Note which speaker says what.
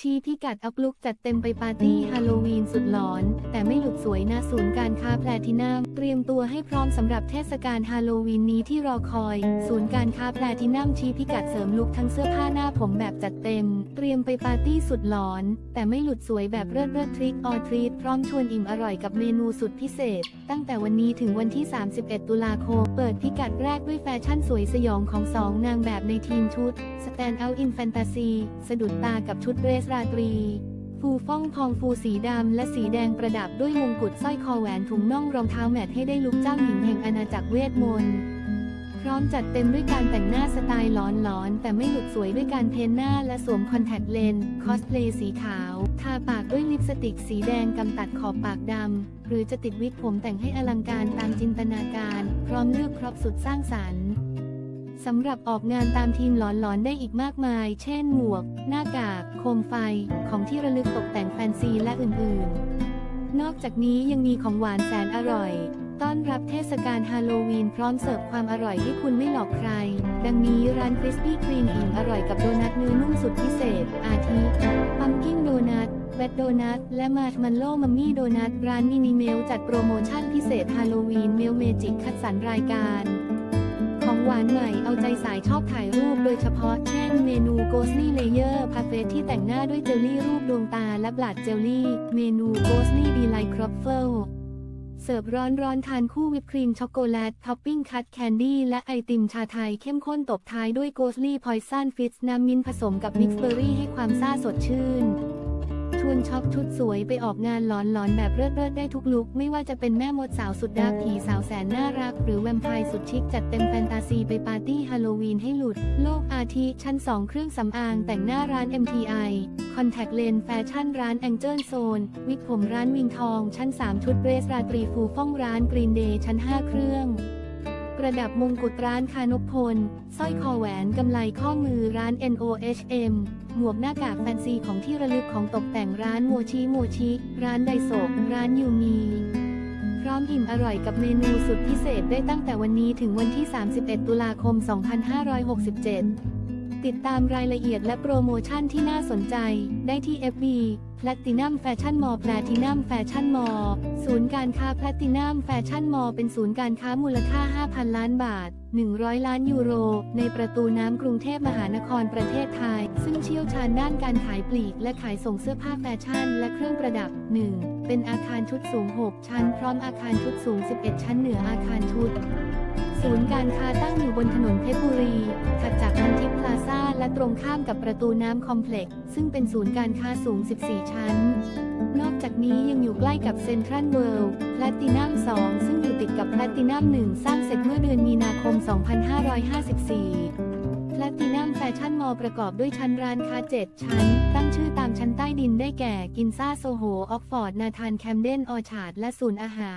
Speaker 1: ชี้พิกัดอัพลุกจัดเต็มไปปาร์ตี้ฮาโลวีนสุดหลอน แต่ไม่หลุดสวยนะศูนย์การค้าแพลทินัมเตรียมตัวให้พร้อมสำหรับเทศกาลฮาโลวีนนี้ที่รอคอย ศูนย์การค้าแพลทินัมชี้พิกัดเสริมลุกทั้งเสื้อผ้าหน้าผมแบบจัดเต็ม เตรียมไปปาร์ตี้สุดหลอน แต่ไม่หลุดสวยแบบเลิศเลิศทริคออทรีตพร้อมชวนอิ่มอร่อยกับเมนูสุดพิเศษ ตั้งแต่วันนี้ถึงวันที่ 31 ตุลาคมเปิดพิกัดแรกด้วยแฟชั่นสวยสยองของสองนางแบบในทีมชุด Stand Out in Fantasy สะดุดตากับชุดเดรสราตรี ฟูฟ่องพองฟูสีดำและสีแดงประดับด้วยมงกุฎสร้อยคอแหวนถุงน่องรองเท้าแมทให้ได้ลุกเจ้าหญิงแห่งอาณาจักรเวทมนต์พร้อมจัดเต็มด้วยการแต่งหน้าสไตล์หลอนๆ แต่ไม่หลุดสวยด้วยการเพ้นหน้าและสวมคอนแทคเลนส์คอสเพลย์สีขาว ทาปากด้วยลิปสติกสีแดงกำตัดขอบปากดำ หรือจะติดวิกผมแต่งให้อลังการตามจินตนาการ พร้อมเลือกครบสุดสร้างสรรค์ สำหรับออกงานตามทีมหลอนๆได้อีกมากมาย เช่นหมวก หน้ากาก โคมไฟ ของที่ระลึกตกแต่งแฟนซีและอื่นๆ นอกจากนี้ยังมีของหวานแสนอร่อย ต้อนรับเทศกาลฮาโลวีนพร้อมเสิร์ฟความอร่อยให้คุณไม่หลอกใคร ดังนี้ร้านคริสปี้ครีมอิ่มอร่อยกับโดนัทเนื้อนุ่มสุดพิเศษ อาทิพัมกิ้งโดนัทแวดโดนัทและมาร์ชมันโล่มัมมี่โดนัทร้านมินิเมลจัดโปรโมชั่นพิเศษฮาโลวีนเมลเมจิกคัดสรรรายการ หวานใหม่เอาใจสายชอบถ่ายรูปโดยเฉพาะ เช่นเมนู g h o s t l y Layer พาเฟสที่แต่งหน้าด้วยเจลลี่รูปดวงตาและบลัดเจลลี่ เมนู g h o s t l y Delight Croffle เสิร์ฟร้อนร้อนทานคู่วิปครีมช็อกโกแลตท็อปปิ้งคัตแคนดี้และไอติมชาไทยเข้มข้นตบท้ายด้วย g h o s t l y Poison f i t น้ำมิ้นผสมกับมิกซ์เบอร์รี่ให้ความซ่าสดชื่น วนช็อปชุดสวยไปออกงานหลอนๆแบบเลิศๆได้ทุกลุก ไม่ว่าจะเป็นแม่มดสาวสุดดาร์กผีสาวแสนน่ารัก หรือแวมไพร์สุดชิคจัดเต็มแฟนตาซีไปปาร์ตี้ฮาโลวีนให้หลุด โลกอาทิชั้น 2 เครื่องสำอางแต่งหน้าร้าน MTI คอนแทคเลนแฟชั่นร้าน Angel Zone วิกผมร้านวิงทอง ชั้น 3 ชุดเดรสราตรีฟูฟ่องร้าน Green Day ชั้น 5 เครื่อง ประดับมงกุฎร้านคานพพล สร้อยคอแหวนกำไลข้อมือร้าน NOHM หมวกหน้ากากแฟนซีของที่ระลึกของตกแต่งร้านโมชิโมชิ ร้านไดโซร้านยูมีพร้อมอิ่มอร่อยกับเมนูสุดพิเศษได้ตั้งแต่วันนี้ถึงวันที่ 31 ตุลาคม 2567 ติดตามรายละเอียดและโปรโมชั่นที่น่าสนใจ ได้ที่ FB Platinum Fashion Mall Platinum Fashion Mall ศูนย์การค้า Platinum Fashion Mall เป็นศูนย์การค้ามูลค่า 5,000 ล้านบาท 100 ล้านยูโร ในประตูน้ำกรุงเทพมหานครประเทศไทย ซึ่งเชี่ยวชาญด้านการขายปลีก และขายส่งเสื้อผ้าแฟชั่น และเครื่องประดับ 1. เป็นอาคารชุดสูง 6 ชั้น พร้อมอาคารชุดสูง 11 ชั้นเหนืออาคารชุด ศูนย์การค้าตั้งอยู่บนถนนเพชรบุรี ตรงข้ามกับประตูน้ำคอมเพล็กซ์ซึ่งเป็นศูนย์การค้าสูง 14 ชั้น นอกจากนี้ยังอยู่ใกล้กับเซ็นทรัลเวิลด์แพลตินัม 2 ซึ่งอยู่ติดกับแพลตินัม 1 สร้างเสร็จเมื่อเดือนมีนาคม 2554 แพลตินัมแฟชั่นมอลล์ประกอบด้วยชั้นร้านค้า 7 ชั้น ตั้งชื่อตามชั้นใต้ดินได้แก่ กินซ่าโซโห ออกฟอร์ด นาธาน แคมเดน ออชาร์ด และศูนย์อาหาร